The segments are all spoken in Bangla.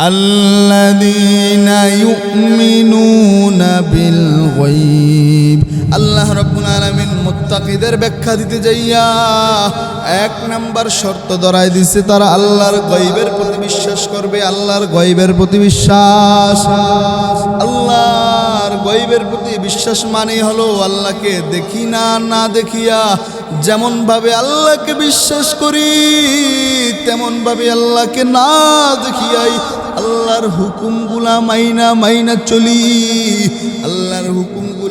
الذين يؤمنون بالغيب আল্লাহ রব্বুল আলামিন মুত্তাকিদের ব্যাখ্যা দিতে যাইয়া এক নাম্বার শর্ত ধরাই দিছে তারা আল্লাহর গয়বের প্রতি বিশ্বাস করবে আল্লাহর গয়বের প্রতি বিশ্বাস আল্লাহর গৈবের প্রতি বিশ্বাস মানে হলো আল্লাহকে দেখি না না দেখিয়া। যেমন ভাবে আল্লাহকে বিশ্বাস করি তেমন ভাবে আল্লাহকে না দেখিয়াই আল্লাহর হুকুমগুলা মাইনা মাইনা চলি। আল্লাহর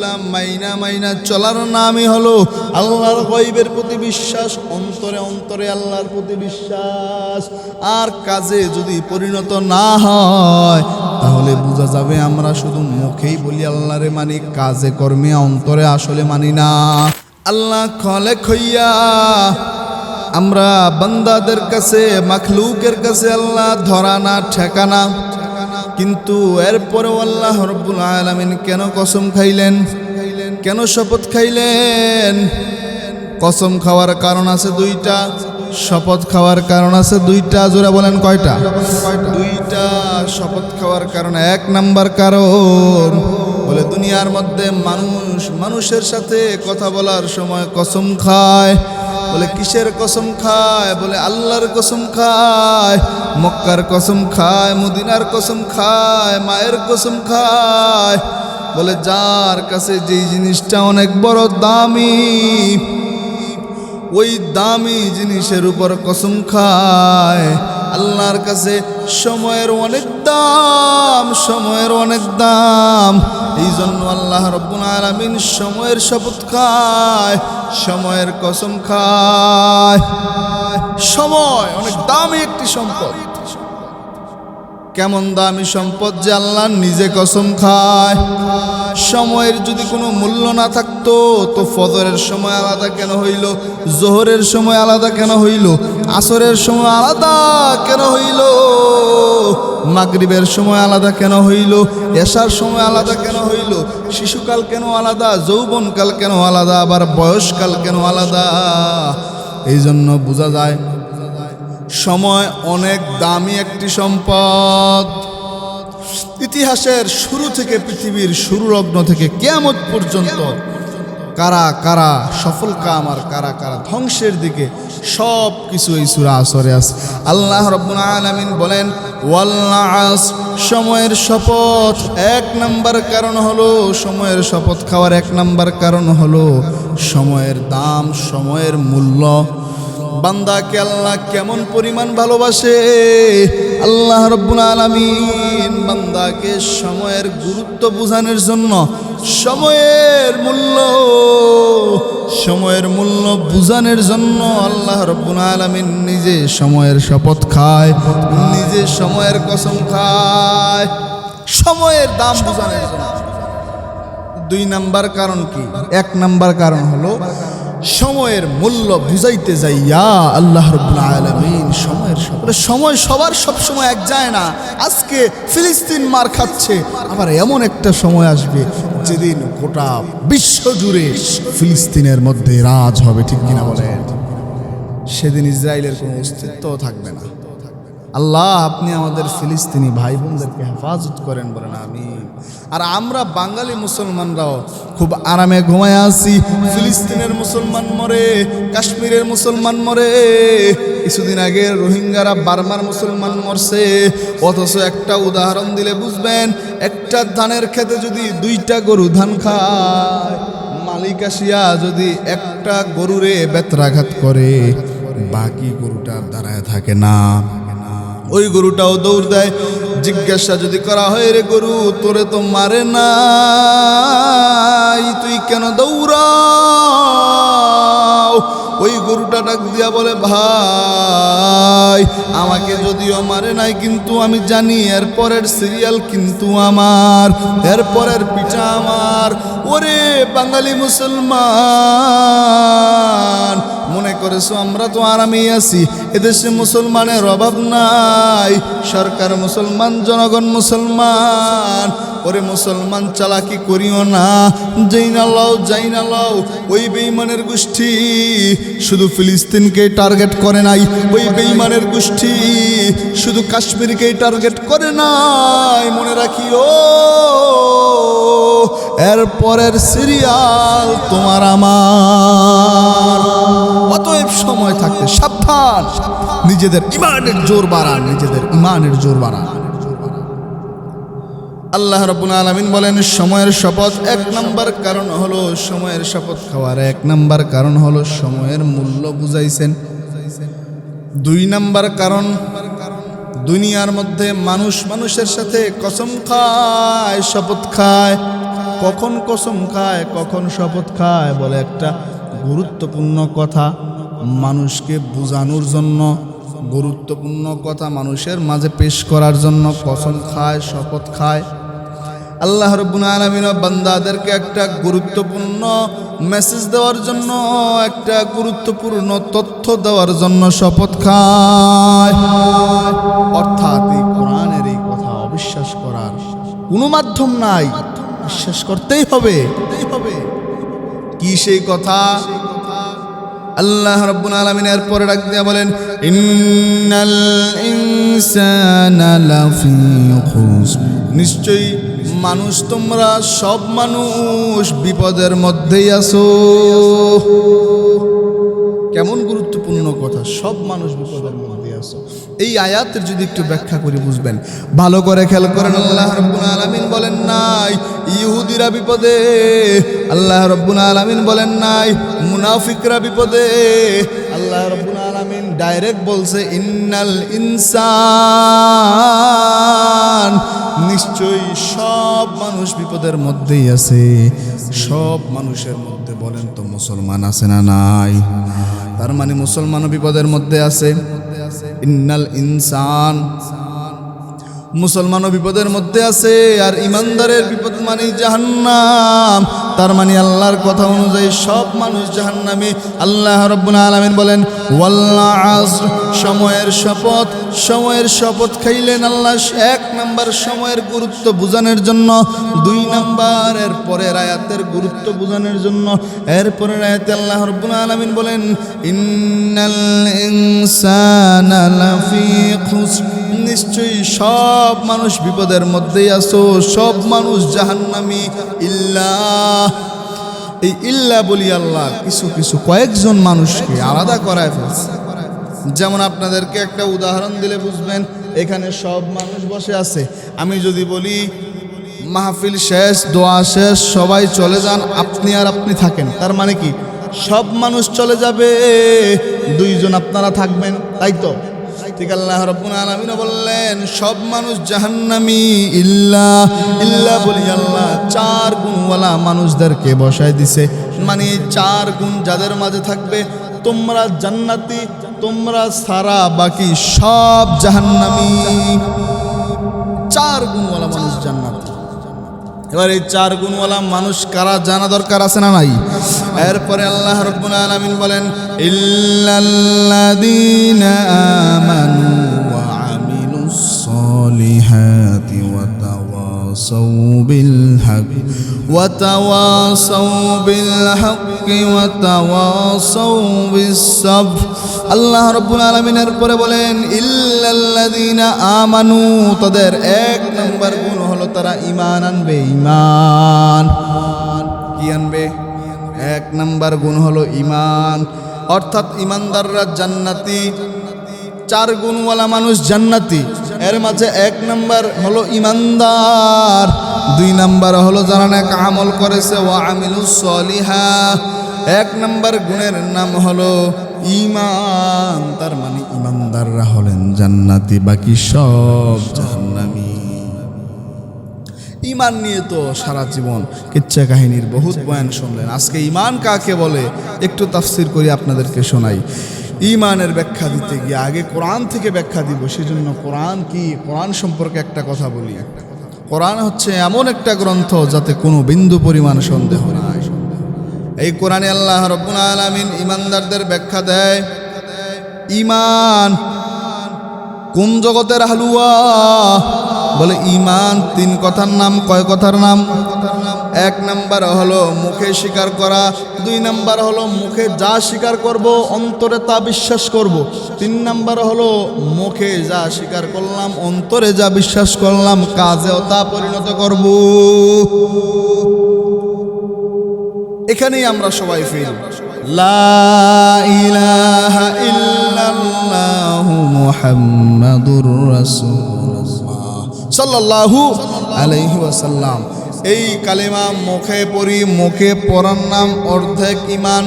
হুকুমগুলা মাইনা মাইনা চলার নামই হলো আল্লাহর গয়বের প্রতি বিশ্বাস, অন্তরে অন্তরে আল্লাহর প্রতি বিশ্বাস। আর কাজে যদি পরিণত না হয়, তাহলে বোঝা যাবে আমরা শুধু মুখেই বলি আল্লাহরে মানি, কাজে কর্মে অন্তরে আসলে মানি না। আল্লাহ খলে খইয়া আমরা বান্দাদের কাছে, মাখলুকের কাছে আল্লাহ ধরা না ঠেকানা কিন্তু এরপরেও আল্লাহ রব্বুল আলামিন কেন কসম খাইলেন? কেন শপথ খাইলেন? কসম খাওয়ার কারণ আছে দুইটা, শপথ খাওয়ার কারণ আছে দুইটা, জোরা বলেন কয়টা? দুইটা, শপথ খাওয়ার কারণ, এক নাম্বার কারণ, বলে দুনিয়ার মধ্যে মানুষ, মানুষের সাথে কথা বলার সময় কসম খায়। বলে, কিসের কসম খায়? বলে, আল্লাহর কসম খায়, মক্কার কসম খায়, মদিনার কসম খায়, মায়ের কসম খায়। বলে, যার কাছে যেই জিনিসটা অনেক বড় দামি, ওই দামি জিনিসের উপর কসম খায়। আল্লাহর কাছে সময়ের অনেক দাম, সময়ের অনেক দাম। এই জন্য আল্লাহ রব্বুল আলমিন সময়ের শপথ খায়, সময়ের কসম খায়। সময় অনেক দামই একটি সম্পদ। কেমন দামি সম্পদ যে আল্লাহ নিজে কসম খায়। সময়ের যদি কোনো মূল্য না থাকতো, তো ফজরের সময় আলাদা কেন হইল? জোহরের সময় আলাদা কেন হইল? আসরের সময় আলাদা কেন হইল? মাগরিবের সময় আলাদা কেন হইল? এশার সময় আলাদা কেন হইল? শিশুকাল কেন আলাদা? যৌবনকাল কেন আলাদা? আবার বয়সকাল কেন আলাদা? এই জন্য বোঝা যায় সময় অনেক দামি একটি সম্পদ। ইতিহাসের শুরু থেকে পৃথিবীর শুরু লগ্ন থেকে কেয়ামত পর্যন্ত কারা কারা সফল কাম আর কারা কারা ধ্বংসের দিকে সব কিছু এই সুরা আসরে আছে। আল্লাহ রব্বুল বলেন ওয়াল্লাস সময়ের শপথ। এক নাম্বার কারণ হলো সময়ের শপথ খাওয়ার এক নাম্বার কারণ হলো সময়ের দাম, সময়ের মূল্য। বান্দাকে আল্লাহ কেমন পরিমাণ ভালোবাসে? আল্লাহ রব্বুল আলামিন বান্দাকে সময়ের গুরুত্ব বোঝানোর জন্য সময়ের মূল্য সময়ের মূল্য বুঝানোর জন্য আল্লাহ রব্বুল আলামিন নিজে সময়ের শপথ খায়, নিজে সময়ের কসম খায়, সময়ের দাম বোঝানোর জন্য। দুই নাম্বার কারণ কি? এক নাম্বার কারণ হলো সময়ের মূল্য বুঝাইতে যাইয়া আল্লাহ আলামিন সময়ের সব- সময় সবার সব সময় এক যায় না। আজকে ফিলিস্তিন মার খাচ্ছে, আবার এমন একটা সময় আসবে যেদিন গোটা বিশ্ব জুড়ে ফিলিস্তিনের মধ্যে রাজ হবে, ঠিক কিনা বলেন? সেদিন ইসরায়েলের কোনো অস্তিত্ব থাকবে না। আল্লাহ, আপনি আমাদের ফিলিস্তিনি ভাই বোনদেরকে হেফাজত করেন বলেন আমি আর আমরা বাঙালি মুসলমানরাও খুব আরামে ঘুমায় আছি। ফিলিস্তিনের মুসলমান মরে, কাশ্মীরের মুসলমান মরে, কিছুদিন আগে রোহিঙ্গারা বার্মার মুসলমান মরছে। অথচ একটা উদাহরণ দিলে বুঝবেন, একটা ধানের খেতে যদি দুইটা গরু ধান খায়, মালিক আসিয়া যদি একটা গরুরে বেত্রাঘাত করে, বাকি গরুটা দাঁড়ায় থাকে না। ওই গরুটাও দৌড় দেয়। জিজ্ঞাসা যদি করা হয়, রে গরু, তোরে তো মারে না তুই কেন দৌড়াও? ওই গরুটা ডাক দিয়া বলে, ভাই, আমাকে যদিও মারে নাই, কিন্তু আমি জানি এরপরের সিরিয়াল কিন্তু আমার এরপরের পিঠা আমার ওরে বাঙালি মুসলমান। মনে করেছ আমরা তো আরামেই আছি, এদেশে মুসলমানের অভাব নাই, সরকার মুসলমান, জনগণ মুসলমান। ওরে মুসলমান, চালাকি করিও না, যেই না লও, যাই না লও, ওই বেইমানের গোষ্ঠী শুধু ফিলিস্তিনকে টার্গেট করে নাই, ওই বেইমানের গোষ্ঠী শুধু কাশ্মীরকেই টার্গেট করে নাই। মনে রাখিও এর পরের সিরিয়াল তোমার আমার। অতএব সময় থাকতে, সাবধান। নিজেদের ইমানের জোর বাড়ান, নিজেদের ইমানের জোর বাড়ান। আল্লাহ রব্বুল আলমিন বলেন, সময়ের শপথ এক নাম্বার কারণ হলো সময়ের শপথ খাওয়ার এক নাম্বার কারণ হলো সময়ের মূল্য বুঝাইছেন। দুই নাম্বার কারণ, দুনিয়ার মধ্যে মানুষ মানুষের সাথে কসম খায়, শপথ খায়। কখন কসম খায়, কখন শপথ খায় বলে একটা গুরুত্বপূর্ণ কথা মানুষকে বোঝানোর জন্য, গুরুত্বপূর্ণ কথা মানুষের মাঝে পেশ করার জন্য কসম খায়, শপথ খায়। আল্লাহ রব্বুল বান্দাদেরকে একটা গুরুত্বপূর্ণ মেসেজ দেওয়ার জন্য, একটা গুরুত্বপূর্ণ তথ্য দেওয়ার জন্য শপথ খায়। অর্থাৎ এই কোরআনের এই কথা অবিশ্বাস করার কোনো মাধ্যম নাই। বিশ্বাস করতেই হবে। কি সেই কথা? আল্লাহ রব্বুল আলামিন এর পরে ডাক দিয়া বলেন, ইন্নাল ইনসানা লাফি নিশ্চয়ই মানুষ তোমরা সব মানুষ বিপদের মধ্যেই আছো। কেমন গুরুত্বপূর্ণ কথা, সব মানুষ বিপদের মধ্যে। এই আয়াতের যদি একটু ব্যাখ্যা করে বুঝবেন। ভালো করে খেয়াল করেন, আল্লাহ রব্বুল আলামিন বলেন নাই, ইহুদিরা বিপদে, আল্লাহ রব্বুল আলামিন বলেন নাই, মুনাফিকরা বিপদে। আল্লাহ রব্বুল আলামিন ডাইরেক্ট বলছে, ইন্নাল ইনসান নিশ্চয়ই সব মানুষ বিপদের মধ্যেই আছে। সব মানুষের মধ্যে বলেন তো মুসলমান আছে না নাই? তার মানে মুসলমান বিপদের মধ্যে আছে। ইন্নাল ইনসান মুসলমানও বিপদের মধ্যে আছে, আর ইমানদারের বিপদ মানে জাহান্নাম। তার মানে আল্লাহর কথা অনুযায়ী সব মানুষ জাহান্নামে। আল্লাহ রব্বুল আলামিন বলেন ওয়াল্লাহ আসর সময়ের শপথ। সময়ের শপথ খাইলেন আল্লাহ এক নাম্বার সময়ের গুরুত্ব বোঝানোর জন্য, দুই নাম্বার এর পরের আয়াতের গুরুত্ব বোঝানোর জন্য। এর পরের আয়াতে আল্লাহ রব্বুল আলামিন বলেন, ইন্নাল ইনসানা লাফি খুসর নিশ্চয়ই সব মানুষ বিপদের মধ্যেই আসো সব মানুষ জাহান্নামি। ইল্লা, এই ইল্লা বলি আল্লাহ, কিছু কিছু কয়েকজন মানুষকে আলাদা করায় ফেলছে। যেমন আপনাদেরকে একটা উদাহরণ দিলে বুঝবেন, এখানে সব মানুষ বসে আছে। আমি যদি বলি, মাহফিল শেষ, দোয়া শেষ, সবাই চলে যান, আপনি আর আপনি থাকেন। তার মানে কি? সব মানুষ চলে যাবে, দুইজন আপনারা থাকবেন, তাই তো? ঠিক আল্লাহ রব্বুল আলামিন বললেন, সব মানুষ জাহান্নামি, ইল্লা ইল্লা বলি আল্লাহ, চার গুণওয়ালা মানুষদেরকে বসায় দিছে। মানে চার গুণ যাদের মাঝে থাকবে, তোমরা জান্নাতি, তোমরা সারা বাকি সব জাহান্নামি। চার গুণওয়ালা মানুষ জান্নাতি। এবার এই চার গুণওয়ালা মানুষ কারা জানা দরকার আছে না নাই? এরপরে আল্লাহ রব্বুল আলামিন বলেন, ইল্লাল্লাযীনা আমানু ওয়া আমিলুস সলিহাতি ওয়া তাওয়াসাউ বিল হক ওয়া তাওয়াসাউ বিস সাবর আল্লাহ রব্বুল আলামিনের পরে বলেন, ইল্লাল্লাযীনা আমানু, তাদের এক নম্বর গুণ হলো তারা ঈমান আনবে, ঈমান। কি আনবে? এক নাম্বার গুণ হলো ঈমান। অর্থাৎ ইমানদাররা জান্নাতি, চার গুণওয়ালা মানুষ জান্নাতি। এর মাঝে এক নাম্বার হলো ইমানদার দুই নাম্বার হলো যারা নাক আমল করেছে ও আমিলুস সলিহা। এক নাম্বার গুণের নাম হলো ইমান তার মানে ইমানদাররা হলেন জান্নাতি, বাকি সব জাহান্নামী। ইমান নিয়ে তো সারা জীবন কিচ্ছা কাহিনীর বহুত বয়ান শুনলেন। আজকে ইমান কাকে বলে? একটু তাফসির করি আপনাদেরকে শোনাই। ইমানের ব্যাখ্যা দিতে গিয়ে আগে কোরআন থেকে ব্যাখ্যা দিব, সেজন্য কোরআন কি? কোরআন সম্পর্কে একটা কথা বলি কোরআন হচ্ছে এমন একটা গ্রন্থ যাতে কোনো বিন্দু পরিমাণ সন্দেহ নাই। এই কোরআনে আল্লাহ রব্বুল আলমিন ইমানদারদের ব্যাখ্যা দেয়, ইমান কোন জগতের হালুয়া? বলে, ইমান তিন কথার নাম, কয় কথার নাম? এক নাম্বার হলো মুখে স্বীকার করা, দুই নাম্বার হলো মুখে যা স্বীকার করব, অন্তরে তা বিশ্বাস করব। তিন নাম্বার হলো মুখে যা স্বীকার করলাম, অন্তরে যা বিশ্বাস করলাম, কাজেও তা পরিণত করব। এখানেই আমরা সবাই ফেল সাল্লাল্লাহু আলাইহি ওয়াসাল্লাম। এই কালেমা মুখে পড়ি, মুখে পড়ার নাম অর্ধেক ইমান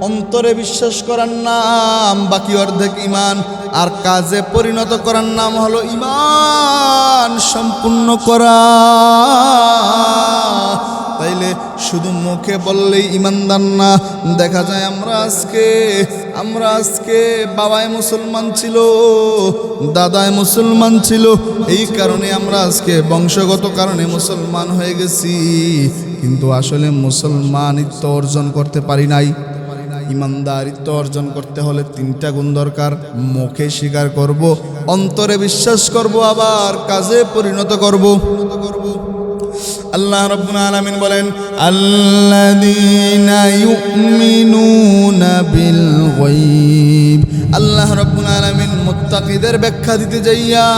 অন্তরে বিশ্বাস করার নাম, বাকি অর্ধেক ইমান আর কাজে পরিণত করার নাম হলো ইমান সম্পূর্ণ করা। তাইলে শুধু মুখে বললেই ইমানদার না। দেখা যায় আমরা আজকে আমরা আজকে বাবায় মুসলমান ছিল দাদায় মুসলমান ছিল। এই কারণে আমরা আজকে বংশগত কারণে মুসলমান হয়ে গেছি। কিন্তু আসলে মুসলমানিত্ব অর্জন করতে পারি নাই। ইমানদারিত্ব অর্জন করতে হলে তিনটা গুণ দরকার, মুখে স্বীকার করব, অন্তরে বিশ্বাস করব, আবার কাজে পরিণত করব। আল্লাহ রব্বুল আলামিন বলেন, আল্লাযীনা ইউমিনুনা বিল গায়ব। আল্লাহ রব্বুল আলামিন মুত্তাকিদের ব্যাখ্যা দিতে যাইয়া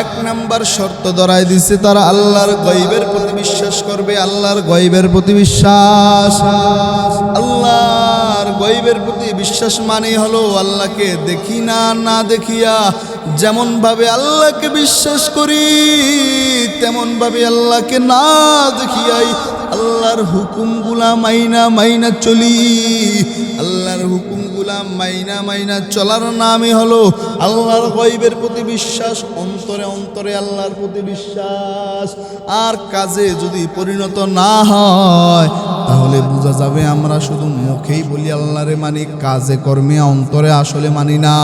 এক নাম্বার শর্ত ধরায় দিছে, তারা আল্লাহর গয়বের প্রতি বিশ্বাস করবে, আল্লাহর গয়বের প্রতি বিশ্বাস। আল্লাহর গরিবের প্রতি বিশ্বাস মানেই হলো আল্লাহকে দেখি না না দেখিয়া। যেমন ভাবে আল্লাহকে বিশ্বাস করি তেমন ভাবে আল্লাহকে না দেখিয়াই আল্লাহর হুকুমগুলা মাইনা মাইনা চলি। আল্লাহর হুকুমগুলা মাইনা মাইনা চলার নামই হলো আল্লাহর গয়বের প্রতি বিশ্বাস, অন্তরে অন্তরে আল্লাহর প্রতি বিশ্বাস। আর কাজে যদি পরিণত না হয়, তাহলে বোঝা যাবে আমরা শুধু মুখেই বলি আল্লাহরে মানি, কাজে কর্মে অন্তরে আসলে মানি না।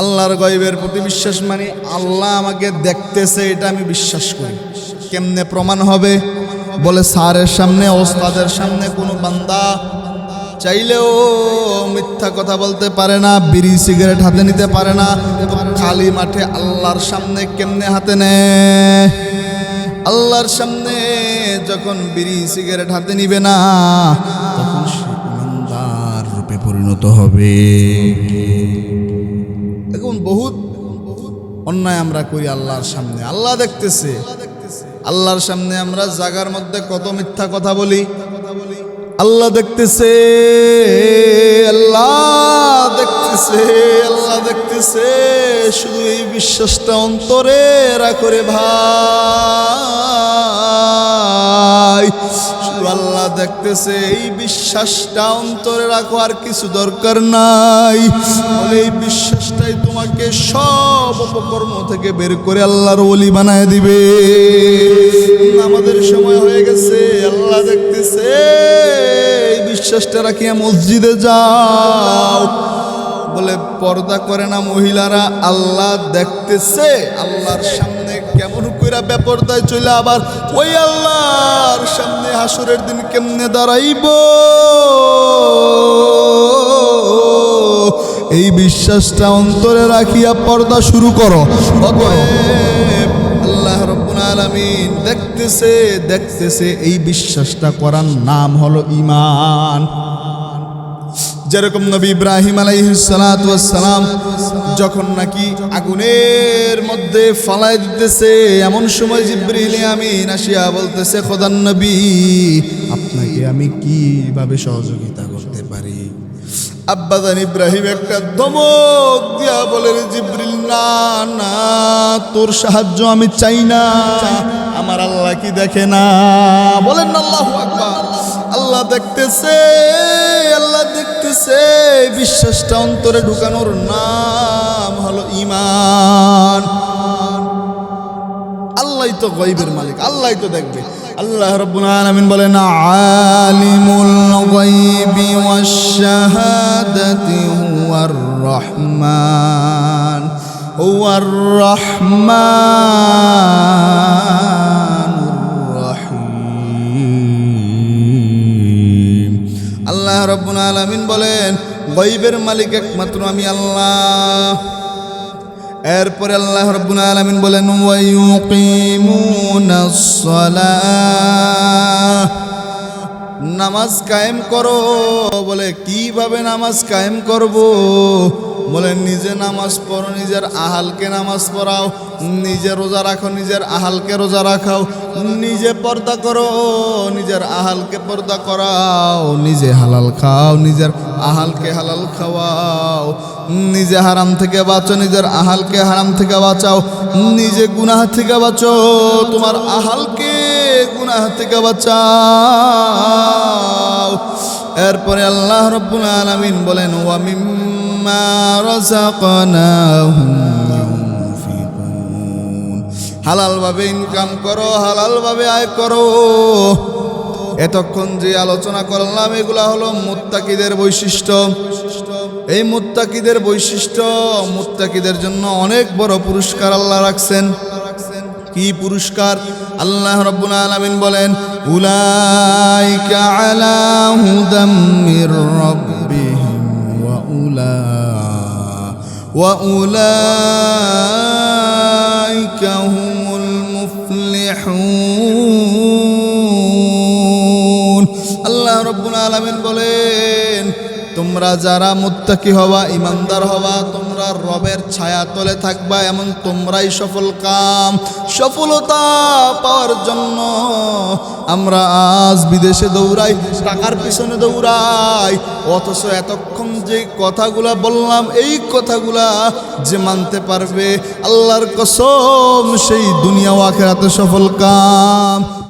আল্লাহর গয়বের প্রতি বিশ্বাস মানে আল্লাহ আমাকে দেখতেছে, এটা আমি বিশ্বাস করি। কেমনে প্রমাণ হবে? বলে স্যারের সামনে, ওস্তাদের সামনে কোনো বান্দা চাইলেও মিথ্যা কথা বলতে পারে না, বিড়ি সিগারেট হাতে নিতে পারে না। খালি মাঠে আল্লাহর সামনে কেমনে হাতে নেয় আল্লাহর সামনে যখন বিড়ি সিগারেট হাতে নিবে না, তখন সে ইমানদার রূপে পরিণত হবে। দেখুন, বহুত অন্যায় আমরা করি আল্লাহর সামনে। আল্লাহ দেখতেছে। আল্লাহর সামনে আমরা জাগার মধ্যে কত মিথ্যা কথা বলি। আল্লাহ দেখতেছে আল্লাহ দেখতেছে আল্লাহ দেখতেছে। শুধু এই বিশ্বাসটা অন্তরে করে ভাই। শুধু আল্লাহ দেখতেছে, এই বিশ্বাসটা অন্তরে রাখো আর কিছু দরকার নাই। এই এই বিশ্বাসটাই তোমাকে সব অপকর্ম থেকে বের করে আল্লাহর ওলি বানায় দিবে। আমাদের সময় হয়ে গেছে, আল্লাহ দেখতেছে, এই বিশ্বাসটা রাখিয়া মসজিদে যাও। বলে পর্দা করে না মহিলারা, আল্লাহ দেখতেছে, আল্লাহর সামনে কেমন কইরা বেপরদায় চলে আবার ওই আল্লাহর সামনে হাসুরের দিন কেমনে দাঁড়াইব? এই বিশ্বাসটা অন্তরে রাখিয়া পর্দা শুরু করো। দেখতেছে দেখতেছে এই বিশ্বাসটা করার নাম হলো ইমান যেরকম নবী ইব্রাহিম আলাইহিসালাম যখন নাকি আগুনের মধ্যে ফালাই দিতেছে, এমন সময় জিব্রিল আমিন আসিয়া বলতেছে খোদান নবী, আপনাকে আমি কীভাবে সহযোগিতা আব্বাদান ইব্রাহিম একটা ধমক দিয়া বলে জিব্রিল, না না, তোর সাহায্য আমি চাই না। আমার আল্লাহ কি দেখে না? বলেন আল্লাহ আকবার। আল্লাহ দেখতেছে আল্লাহ দেখতেছে, বিশ্বাসটা অন্তরে ঢুকানোর নাম হলো ইমান আল্লাহ তো গয়বের মালিক আল্লাহ তো দেখবে। আল্লাহ রব্বুল আলামিন বলেন, আলিমুল গায়বি ওয়াশ শাহাদাতি হুয়ার রহমান হুয়ার রহমান রহিম আল্লাহ রব্বুল আলামিন বলেন, গায়বের মালিক একমাত্র আমি আল্লাহ। এরপরে আল্লাহ রব্বুল আলামিন বলেন ওয়ায়ুকিমুনাস সালাহ। নামাজ কায়েম করো। বলে, কীভাবে নামাজ কায়েম করব? বলে, নিজে নামাজ পড়ো, নিজের আহালকে নামাজ পড়াও, নিজে রোজা রাখো, নিজের আহালকে রোজা রাখাও, নিজে পর্দা করো, নিজের আহালকে পর্দা করাও, নিজে হালাল খাও, নিজের আহালকে হালাল খাওয়াও, নিজে হারাম থেকে বাঁচো, নিজের আহালকে হারাম থেকে বাঁচাও, নিজে গুনাহ থেকে বাঁচো, তোমার আহালকে গুনাহ থেকে বাঁচাও। এরপরে আল্লাহ রব্বুল আলামিন বলেন, ওয়া মিম্মা রাযাকনাহুম হালালভাবে ইনকাম করো, হালালভাবে আয় করো। এতক্ষণ যে আলোচনা করলাম, এগুলা হলো মুত্তাকিদের বৈশিষ্ট্য। এই মুত্তাকিদের বৈশিষ্ট্য, মুত্তাকিদের জন্য অনেক বড় পুরস্কার আল্লাহ রাখছেন। কি পুরস্কার? আল্লাহ রব্বুল আলামিন বলেন, উলাইকা আলা হুদাম মির রাব্বিহিম ওয়া উলা ওয়া উলাইকা হুমুল মুফলিহুন। আল্লাহ রব্বুল আলামিন বলেন তোমরা যারা মুত্তাকি হওয়া, ইমানদার হওয়া, তোমরা রবের ছায়া তলে থাকবা, এমন তোমরাই সফল কাম। সফলতা পাওয়ার জন্য আমরা আজ বিদেশে দৌড়াই, টাকার পিছনে দৌড়াই। অথচ এতক্ষণ যে কথাগুলা বললাম, এই কথাগুলা যে মানতে পারবে, আল্লাহর কসম, সেই দুনিয়া ও আখেরাতে সফল কাম।